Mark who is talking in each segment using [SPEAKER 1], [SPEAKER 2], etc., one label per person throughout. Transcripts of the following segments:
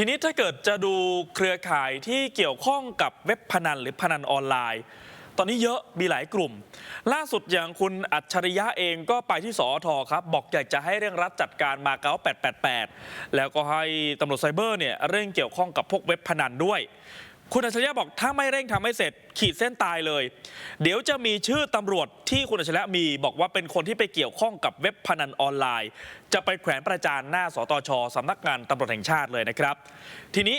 [SPEAKER 1] ทีนี้ถ้าเกิดจะดูเครือข่ายที่เกี่ยวข้องกับเว็บพนันหรือพนันออนไลน์ ตอนนี้เยอะมีหลายกลุ่ม ล่าสุดอย่างคุณอัจฉริยะเองก็ไปที่สอทครับ บอกอยากจะให้เร่งรัดจัดการมาเก๊า888 แล้วก็ให้ตำรวจไซเบอร์เนี่ยเร่งเกี่ยวข้องกับพวกเว็บพนันด้วย คุณอัจฉริยะบอกถ้าไม่เร่งทำให้เสร็จ ขีดเส้นตายเลย เดี๋ยวจะมีชื่อตำรวจที่คุณอัจฉริยะมีบอกว่าเป็นคนที่ไปเกี่ยวข้องกับเว็บพนันออนไลน์ จะไปแขวนประจานหน้าสตชสำนักงานตำรวจแห่งชาติเลยนะครับ ทีนี้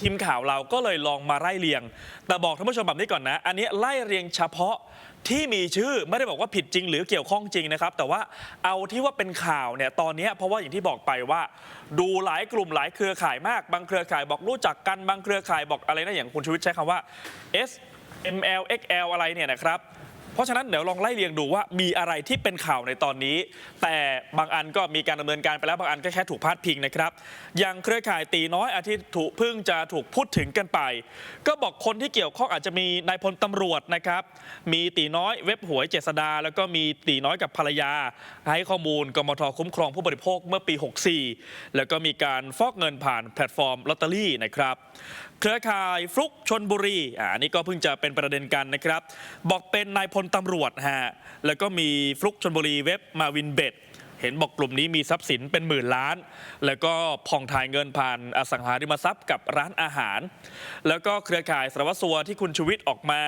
[SPEAKER 1] ทีมข่าวเราก็เลยลองมาไล่เรียง แต่บอกท่านผู้ชมแบบนี้ก่อนนะ อันนี้ไล่เรียงเฉพาะที่มีชื่อไม่ได้บอกว่าผิดจริงหรือเกี่ยวข้องจริงนะครับ แต่ว่าเอาที่ว่าเป็นข่าวเนี่ยตอนนี้เพราะว่าอย่างที่บอกไปว่า ดูหลายกลุ่มหลายเครือข่ายมาก บางเครือข่ายบอกรู้จักกันบางเครือข่ายบอกอะไรนะอย่างคุณชูวิทย์ใช้คำว่า S M L X L อะไรเนี่ยนะครับ เพราะฉะนั้นเดี๋ยวลองไล่เรียงดูว่ามีอะไรที่เป็นข่าวในตอนนี้ แต่บางอันก็มีการดำเนินการไปแล้วบางอันก็แค่ถูกพาดพิงนะครับอย่างเครือข่ายตีน้อยอาทิตย์ถูกพิ่งจะถูกพูดถึงกันไป ก็บอกคนที่เกี่ยวข้องอาจจะมีนายพลตำรวจนะครับ มีตีน้อยเว็บหวยเจษดา แล้วก็มีตีน้อยกับภรรยา ให้ข้อมูลกมทคุ้มครองผู้บริโภคเมื่อปี 64 แล้วก็มีการฟอกเงินผ่านแพลตฟอร์มลอตเตอรี่นะครับเครือข่ายฟลุกชนบุรีอ่าอันนี้ก็เพิ่งจะเป็นประเด็นกันนะครับ บอกเป็นนายพลตำรวจฮะแล้วก็มีฟลุกชนบุรีเว็บมาวินเบ็ด เห็นบอกกลุ่มนี้มีทรัพย์สินเป็นหมื่นล้าน แล้วก็ผ่องถ่ายเงินผ่านอสังหาริมทรัพย์กับร้านอาหาร แล้วก็เครือข่ายสารวัตรสัวที่คุณชูวิทย์ออกมา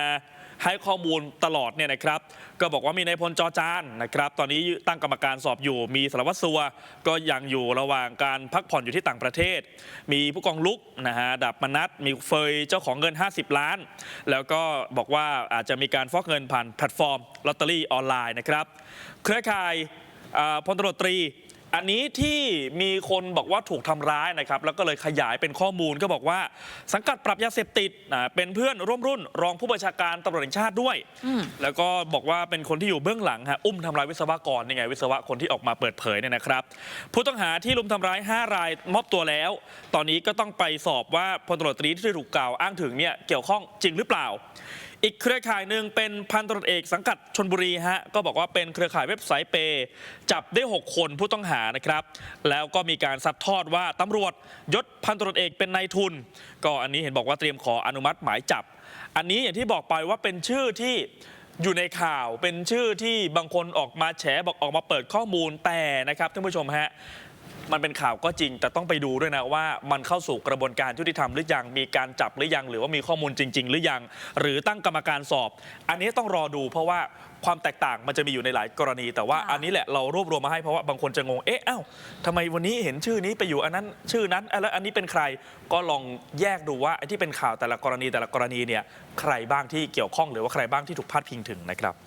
[SPEAKER 1] ให้ข้อมูลตลอดเนี่ยนะครับ ก็บอกว่ามีนายพลจอจานนะครับ ตอนนี้ตั้งกรรมการสอบอยู่ มีสารวัตรสัว ก็ยังอยู่ระหว่างการพักผ่อนอยู่ที่ต่างประเทศ มีผู้กองลุกนะฮะดับมนัทมีเฟยเจ้าของเงิน 50 ล้าน แล้วก็บอกว่าอาจจะมีการฟอกเงินผ่านแพลตฟอร์มลอตเตอรี่ออนไลน์นะครับ เครือข่าย พลตำรวจตรี อันนี้ที่มีคนบอกว่าถูกทำร้ายนะครับ แล้วก็เลยขยายเป็นข้อมูลก็บอกว่า สังกัดปรับยาเสพติดอ่าเป็นเพื่อนร่วมรุ่น รองผู้บัญชาการตำรวจแห่งชาติด้วยแล้วก็บอกว่าเป็นคนที่อยู่เบื้องหลังฮะอุ้มทำร้ายวิศวกรนี่ไงวิศวะคนที่ออกมาเปิดเผยเนี่ยนะครับ ผู้ต้องหาที่ลุมทำร้าย 5 รายมอบตัวแล้ว ตอนนี้ก็ต้องไปสอบว่าพลตำรวจตรีที่ถูกกล่าวอ้างถึงเนี่ยเกี่ยวข้องจริงหรือเปล่า อีกเครือข่ายหนึ่งเป็นพันตำรวจเอกสังกัดชนบุรีฮะก็บอกว่าเป็นเครือข่ายเว็บไซต์เปย์จับได้ 6 คนผู้ต้องหานะครับ แล้วก็มีการซัดทอดว่าตำรวจยศพันตำรวจเอกเป็นนายทุน ก็อันนี้เห็นบอกว่าเตรียมขออนุมัติหมายจับ อันนี้อย่างที่บอกไปว่าเป็นชื่อที่อยู่ในข่าวเป็นชื่อที่บางคนออกมาแฉบอกออกมาเปิดข้อมูลแต่นะครับท่านผู้ชมฮะ มันเป็นข่าวก็จริง แต่ต้องไปดูด้วยนะว่ามันเข้าสู่กระบวนการยุติธรรมหรือยังมีการจับหรือยัง หรือว่ามีข้อมูลจริง ๆ หรือยัง หรือตั้งกรรมการสอบ อันนี้ต้องรอดูเพราะว่าความแตกต่างมันจะมีอยู่ในหลายกรณี แต่ว่าอันนี้แหละเรารวบรวมมาให้เพราะว่าบางคนจะงงเอ๊ะเอ้าทำไมวันนี้เห็นชื่อนี้ไปอยู่อันนั้นชื่อนั้นอะแล้วอันนี้เป็นใครก็ลองแยกดูว่าไอ้ที่เป็นข่าวแต่ละกรณีแต่ละกรณีเนี่ยใครบ้างที่เกี่ยวข้องหรือว่าใครบ้างที่ถูกพาดพิงถึงนะครับ